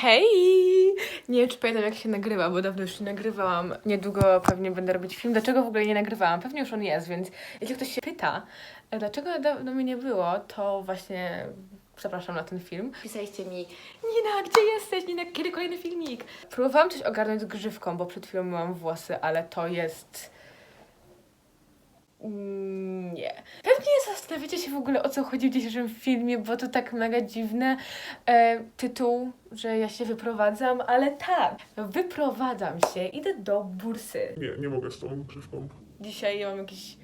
Hej! Nie wiem, czy pamiętam, jak się nagrywa, bo dawno już nie nagrywałam. Niedługo pewnie będę robić film. Dlaczego w ogóle nie nagrywałam? Pewnie już on jest, więc jeśli ktoś się pyta, e, dlaczego dawno mnie nie było, to właśnie zapraszam na ten film. Pisaliście mi, Nina, gdzie jesteś? Nina, kiedy kolejny filmik? Próbowałam coś ogarnąć z grzywką, bo przed chwilą myłam włosy, ale to jest... Zastanawiacie się w ogóle o co chodzi w dzisiejszym filmie, bo to tak mega dziwne e, tytuł, że ja się wyprowadzam, ale tak, wyprowadzam się, idę do bursy. Nie, nie mogę z tą grzywką. Dzisiaj ja mam jakiś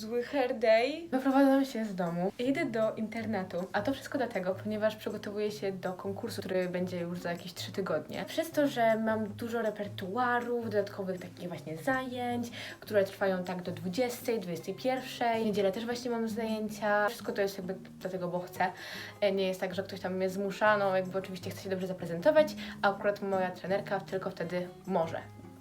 zły hair day. Wyprowadzam się z domu, idę do internetu, a to wszystko dlatego, ponieważ przygotowuję się do konkursu, który będzie już za jakieś 3 tygodnie. Przez to, że mam dużo repertuarów, dodatkowych takich właśnie zajęć, które trwają tak do 20, 21. W niedzielę też właśnie mam zajęcia. Wszystko to jest jakby dlatego, bo chcę. E, Nie jest tak, że ktoś tam mnie zmusza, no jakby oczywiście chcę się dobrze zaprezentować, a akurat moja trenerka tylko wtedy może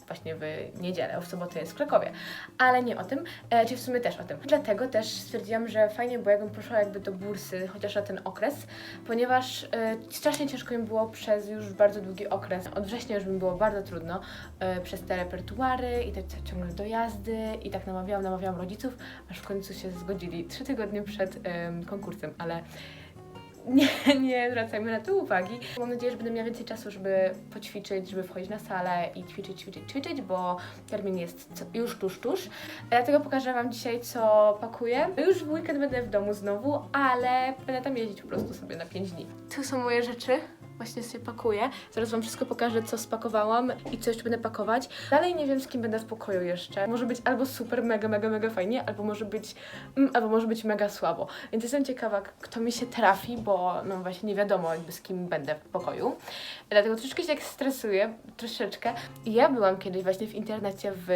właśnie w niedzielę, w sobotę jest w Krakowie. Ale nie o tym, e, czy w sumie też o tym. Dlatego też stwierdziłam, że fajnie było, jakbym poszła jakby do bursy, chociaż na ten okres, ponieważ e, strasznie ciężko mi było przez już bardzo długi okres. Od września już mi było bardzo trudno e, przez te repertuary i te te ciągle dojazdy i tak namawiałam, namawiałam rodziców, aż w końcu się zgodzili trzy tygodnie przed em, konkursem, ale nie, nie zwracajmy na to uwagi. Mam nadzieję, że będę miała więcej czasu, żeby poćwiczyć, żeby wchodzić na salę i ćwiczyć, ćwiczyć, ćwiczyć, bo termin jest już tuż, tuż. Dlatego pokażę Wam dzisiaj, co pakuję. Już w weekend będę w domu znowu, ale będę tam jeździć po prostu sobie na 5 dni. Tu są moje rzeczy. Właśnie sobie pakuję. Zaraz Wam wszystko pokażę, co spakowałam i co jeszcze będę pakować. Dalej nie wiem, z kim będę w pokoju jeszcze. Może być albo super, mega, mega, mega fajnie, albo może być, mm, albo może być mega słabo. Więc jestem ciekawa, kto mi się trafi, bo no właśnie nie wiadomo, jakby z kim będę w pokoju. Dlatego troszeczkę się tak stresuję, troszeczkę. Ja byłam kiedyś właśnie w internecie w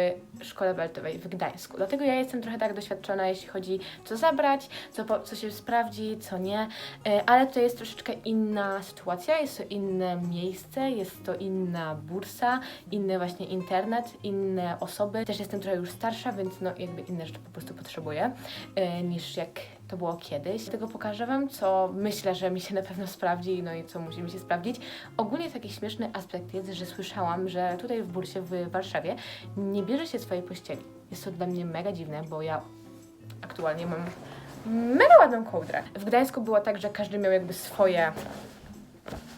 szkole beltowej w Gdańsku. Dlatego ja jestem trochę tak doświadczona, jeśli chodzi co zabrać, co, co się sprawdzi, co nie. E, Ale to jest troszeczkę inna sytuacja, jest to inne miejsce, jest to inna bursa, inny właśnie internet, inne osoby. Też jestem trochę już starsza, więc no jakby inne rzeczy po prostu potrzebuję e, niż jak to było kiedyś. Dlatego pokażę Wam, co myślę, że mi się na pewno sprawdzi, no i co musi mi się sprawdzić. Ogólnie taki śmieszny aspekt jest, że słyszałam, że tutaj w bursie w Warszawie nie bierze się swojej pościeli. Jest to dla mnie mega dziwne, bo ja aktualnie mam mega ładną kołdrę. W Gdańsku było tak, że każdy miał jakby swoje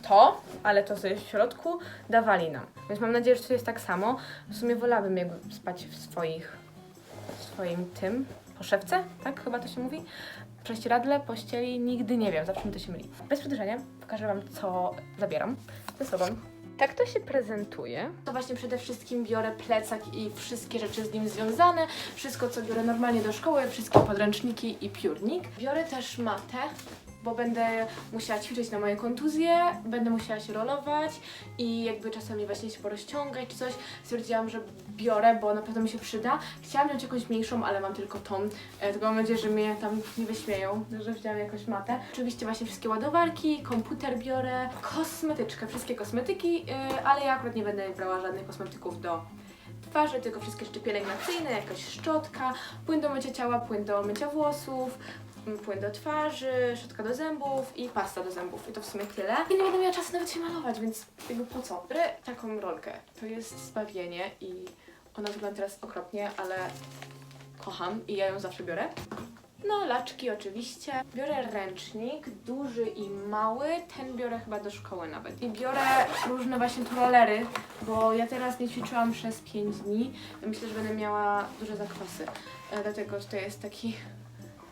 to, ale to, co jest w środku, dawali nam. Więc mam nadzieję, że to jest tak samo. W sumie wolałabym jakby spać w swoich, w swoim tym, poszewce, tak chyba to się mówi? Prześcieradle, pościeli, nigdy nie wiem, zawsze mi to się myli. Bez przedłużenia pokażę Wam, co zabieram ze sobą. Tak to się prezentuje. To właśnie przede wszystkim biorę plecak i wszystkie rzeczy z nim związane. Wszystko, co biorę normalnie do szkoły, wszystkie podręczniki i piórnik. Biorę też matę, bo będę musiała ćwiczyć na moje kontuzje, będę musiała się rolować i jakby czasami właśnie się porozciągać czy coś. Stwierdziłam, że biorę, bo na pewno mi się przyda. Chciałam wziąć jakąś mniejszą, ale mam tylko tą. E, tylko mam nadzieję, że mnie tam nie wyśmieją, że wziąłem jakąś matę. Oczywiście właśnie wszystkie ładowarki, komputer biorę, kosmetyczkę, wszystkie kosmetyki, e, ale ja akurat nie będę brała żadnych kosmetyków do twarzy, tylko wszystkie rzeczy pielęgnacyjne, jakaś szczotka, płyn do mycia ciała, płyn do mycia włosów, płyn do twarzy, szczotka do zębów i pasta do zębów. I to w sumie tyle. I nie będę miała czasu nawet się malować, więc jakby po co? Biorę taką rolkę. To jest zbawienie i ona wygląda teraz okropnie, ale kocham i ja ją zawsze biorę. No, laczki oczywiście. Biorę ręcznik, duży i mały. Ten biorę chyba do szkoły nawet. I biorę różne właśnie tu rolery, bo ja teraz nie ćwiczyłam przez 5 dni. Myślę, że będę miała duże zakwasy. E, Dlatego tutaj jest taki,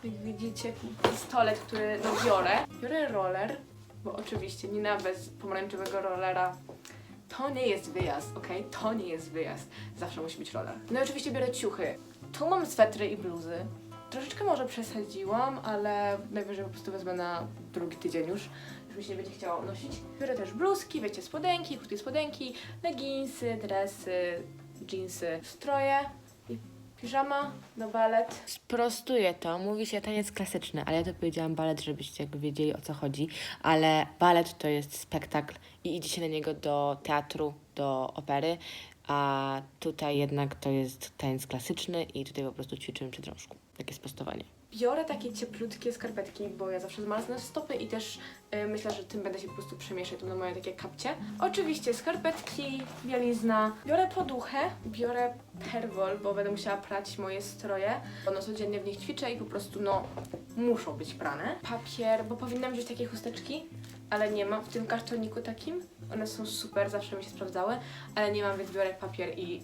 jak widzicie, pistolet, który no biorę. Biorę roller, bo oczywiście Nina bez pomarańczowego rollera to nie jest wyjazd, okej? To nie jest wyjazd. Zawsze musi być roller. No i oczywiście biorę ciuchy. Tu mam swetry i bluzy. Troszeczkę może przesadziłam, ale najwyżej po prostu wezmę na drugi tydzień już. Już się nie będzie chciało nosić. Biorę też bluzki, wiecie, spodenki, krótkie spodenki, leginsy, dresy, jeansy, stroje piżama na balet. Sprostuję to, mówi się taniec klasyczny, ale ja to powiedziałam balet, żebyście jakby wiedzieli o co chodzi, ale balet to jest spektakl i idzie się na niego do teatru, do opery, a tutaj jednak to jest taniec klasyczny i tutaj po prostu ćwiczymy przy drążku. Takie sprostowanie. Biorę takie cieplutkie skarpetki, bo ja zawsze zmarznę stopy i też y, myślę, że tym będę się po prostu przemieszać. To będą moje takie kapcie. Oczywiście skarpetki, bielizna. Biorę poduchę, biorę perwol, bo będę musiała prać moje stroje. Bo no codziennie w nich ćwiczę i po prostu no muszą być prane. Papier, bo powinnam wziąć takie chusteczki, ale nie mam w tym kartoniku takim. One są super, zawsze mi się sprawdzały, ale nie mam, więc biorę papier i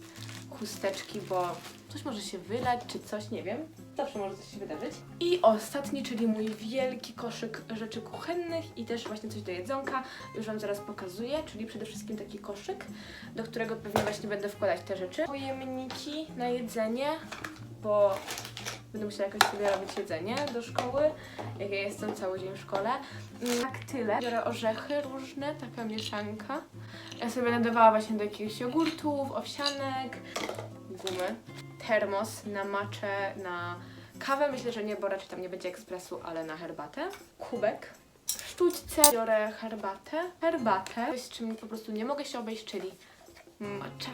chusteczki, bo coś może się wylać, czy coś, nie wiem. Zawsze może coś się wydarzyć. I ostatni, czyli mój wielki koszyk rzeczy kuchennych i też właśnie coś do jedzonka. Już Wam zaraz pokazuję, czyli przede wszystkim taki koszyk, do którego pewnie właśnie będę wkładać te rzeczy. Pojemniki na jedzenie, bo będę musiała jakoś sobie robić jedzenie do szkoły, jak ja jestem cały dzień w szkole. Mm, Tak tyle. Biorę orzechy różne, taka mieszanka. Ja sobie będę dawała właśnie do jakichś jogurtów, owsianek, gumy, termos na maczę, na kawę. Myślę, że nie, bo raczej tam nie będzie ekspresu, ale na herbatę. Kubek. W sztućce biorę herbatę. Herbatę, coś z czym po prostu nie mogę się obejść, czyli matcha.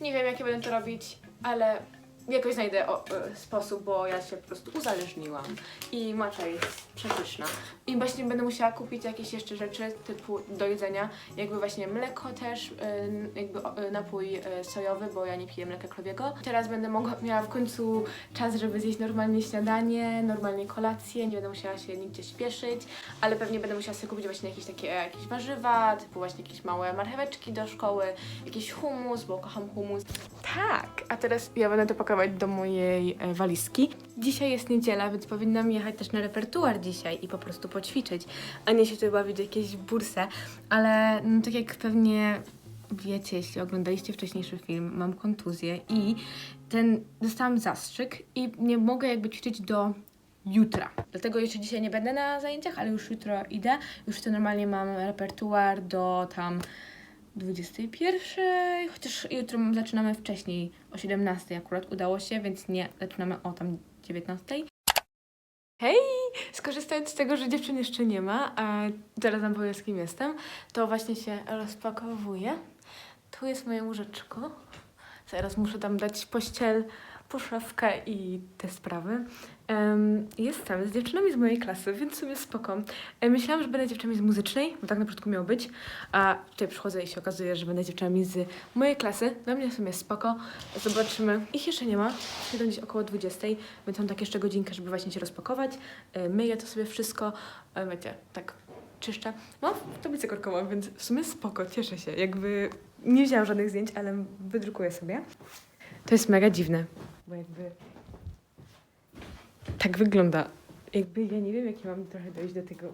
Nie wiem, jakie będę to robić, ale jakoś znajdę o, e, sposób, bo ja się po prostu uzależniłam i matcha jest przepyszna. I właśnie będę musiała kupić jakieś jeszcze rzeczy typu do jedzenia, jakby właśnie mleko też, e, jakby e, napój sojowy, bo ja nie piję mleka krowiego. Teraz będę mogła, miała w końcu czas, żeby zjeść normalnie śniadanie, normalnie kolację, nie będę musiała się nigdzie śpieszyć, ale pewnie będę musiała sobie kupić właśnie jakieś takie jakieś warzywa, typu właśnie jakieś małe marcheweczki do szkoły, jakiś humus, bo kocham humus. Tak, a teraz ja będę to do mojej e, walizki. Dzisiaj jest niedziela, więc powinnam jechać też na repertuar dzisiaj i po prostu poćwiczyć, a nie się tutaj bawić jakieś bursę, ale no, tak jak pewnie wiecie, jeśli oglądaliście wcześniejszy film, mam kontuzję i ten dostałam zastrzyk i nie mogę jakby ćwiczyć do jutra. Dlatego jeszcze dzisiaj nie będę na zajęciach, ale już jutro idę. Już to normalnie mam repertuar do tam 21, chociaż jutro zaczynamy wcześniej, o 17 akurat udało się, więc nie zaczynamy o tam 19. Hej! Skorzystając z tego, że dziewczyn jeszcze nie ma, a zaraz wam powiem z kim jestem, to właśnie się rozpakowuję. Tu jest moje łóżeczko. Zaraz muszę tam dać pościel, poszewkę i te sprawy. Um, jestem z dziewczynami z mojej klasy, więc w sumie spoko. Myślałam, że będę dziewczynami z muzycznej, bo tak na początku miało być, a tutaj przychodzę i się okazuje, że będę dziewczynami z mojej klasy. Dla mnie w sumie spoko. Zobaczymy. Ich jeszcze nie ma. Siedzą gdzieś około 20, więc mam tak jeszcze godzinkę, żeby właśnie się rozpakować. E, myję to sobie wszystko. E, wiecie, tak czyszczę. Mam tablicę korkową, więc w sumie spoko, cieszę się. Jakby nie wzięłam żadnych zdjęć, ale wydrukuję sobie. To jest mega dziwne, bo jakby tak wygląda. Jakby ja nie wiem, jak ja mam trochę dojść do tego,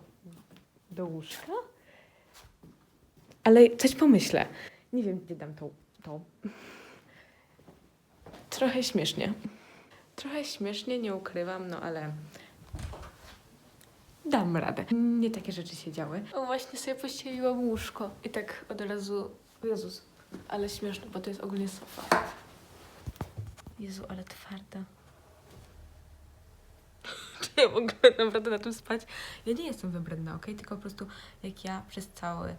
do łóżka, ale coś pomyślę. Nie wiem, gdzie dam to. to. Trochę śmiesznie. Trochę śmiesznie, nie ukrywam, no ale dam radę. Nie takie rzeczy się działy. O, właśnie sobie pościeliłam łóżko i tak od razu, Jezus, ale śmieszne, bo to jest ogólnie sofa. Jezu, ale twarda. Czy ja ogóle naprawdę na tym spać? Ja nie jestem wybredna, okej? Tylko po prostu jak ja przez cały,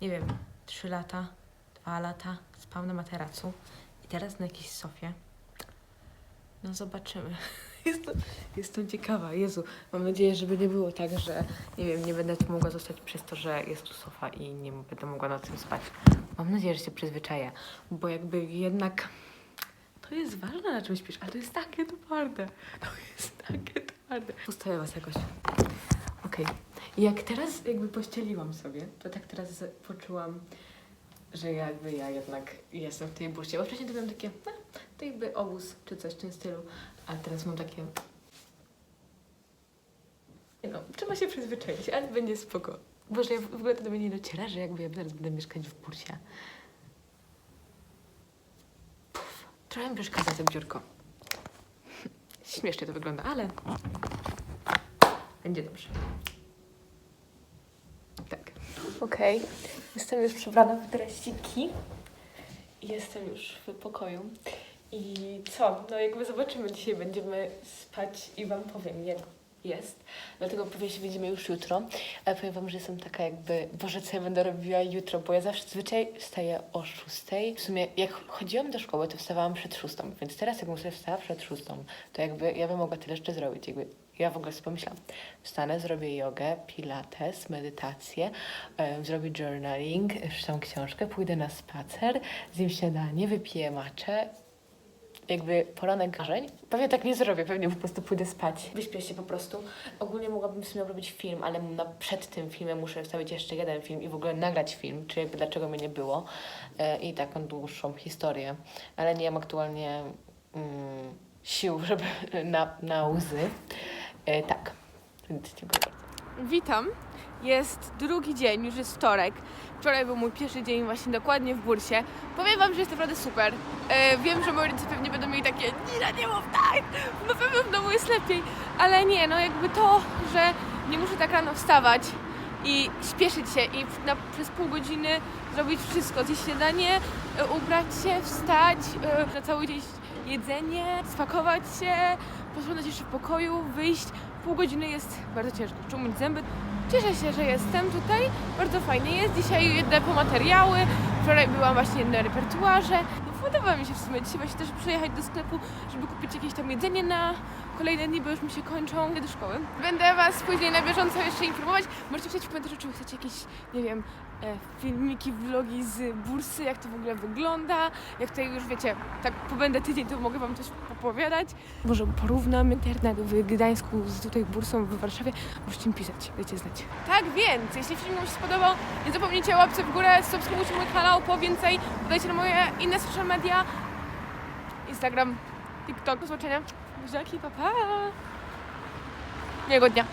nie wiem, trzy lata, dwa lata spałam na materacu i teraz na jakiejś sofie. No zobaczymy. Jestem, jestem ciekawa. Jezu, mam nadzieję, żeby nie było tak, że nie wiem, nie będę tu mogła zostać przez to, że jest tu sofa i nie będę mogła na tym spać. Mam nadzieję, że się przyzwyczaję, bo jakby jednak to jest ważne, na czym śpisz, ale to jest takie twarde. To jest takie twarde. Ustawię was jakoś. Okej. I Jak teraz jakby pościeliłam sobie, to tak teraz poczułam, że jakby ja jednak jestem w tej bursie. Bo wcześniej to miałam takie, no, to jakby obóz czy coś w tym stylu, a teraz mam takie... No, trzeba się przyzwyczaić, ale będzie spoko. Boże, ja w ogóle to do mnie nie dociera, że jakby ja teraz będę mieszkać w bursie. Trochę mi przeszkadza to biurko. Śmiesznie to wygląda, ale będzie dobrze. Tak. Okej, jestem już przebrana w dresiki. Jestem już w pokoju. I co? No jakby zobaczymy, dzisiaj będziemy spać i wam powiem jak jest. Dlatego się widzimy już jutro. Ale powiem wam, że jestem taka jakby, Boże, co ja będę robiła jutro, bo ja zawsze zwyczaj wstaję o szóstej. W sumie jak chodziłam do szkoły, to wstawałam przed szóstą, więc teraz jakbym sobie wstała przed szóstą, to jakby ja bym mogła tyle jeszcze zrobić. Jakby Ja w ogóle sobie pomyślałam, wstanę, zrobię jogę, pilates, medytację, em, zrobię journaling, przeczytam książkę, pójdę na spacer, zjem śniadanie, wypiję maczę. Jakby poranek marzeń. Pewnie tak nie zrobię, pewnie po prostu pójdę spać. Wyśpię się po prostu. Ogólnie mogłabym sobie robić film, ale na, przed tym filmem muszę wstawić jeszcze jeden film i w ogóle nagrać film, czy jakby dlaczego mnie nie było. E, I taką dłuższą historię. Ale nie mam aktualnie mm, sił, żeby na, na łzy. E, tak. Dziękuję bardzo. Witam. Jest drugi dzień, już jest wtorek. Wczoraj był mój pierwszy dzień właśnie dokładnie w bursie. Powiem wam, że jest naprawdę super. E, wiem, że moi rodzice pewnie będą mieli takie Nina, nie mów tak, na pewno w domu jest lepiej. Ale nie, no jakby to, że nie muszę tak rano wstawać i śpieszyć się i na, przez pół godziny zrobić wszystko, zjeść śniadanie, e, ubrać się, wstać, e, na cały dzień jedzenie, spakować się, posprzątać jeszcze w pokoju, wyjść. Pół godziny jest bardzo ciężko, umyć zęby. Cieszę się, że jestem tutaj. Bardzo fajnie jest. Dzisiaj jedę po materiały. Wczoraj byłam właśnie na repertuarze. No, podoba mi się w sumie dzisiaj właśnie też przyjechać do sklepu, żeby kupić jakieś tam jedzenie na kolejne dni, bo już mi się kończą do szkoły. Będę Was później na bieżąco jeszcze informować. Możecie pisać w komentarzu, czy chcecie jakieś, nie wiem, e, filmiki, vlogi z bursy, jak to w ogóle wygląda. Jak tutaj już wiecie, tak pobędę tydzień, to mogę Wam coś opowiadać. Może porównam internet w Gdańsku z tutaj bursą w Warszawie. Możecie mi pisać, dajcie znać. Tak więc, jeśli film Wam się spodobał, nie zapomnijcie o łapce w górę, subskrybujcie mój kanał po więcej, dodajcie na moje inne social media, Instagram, TikTok. Do zobaczenia. Buziaki, pa, pa! Miłego dnia!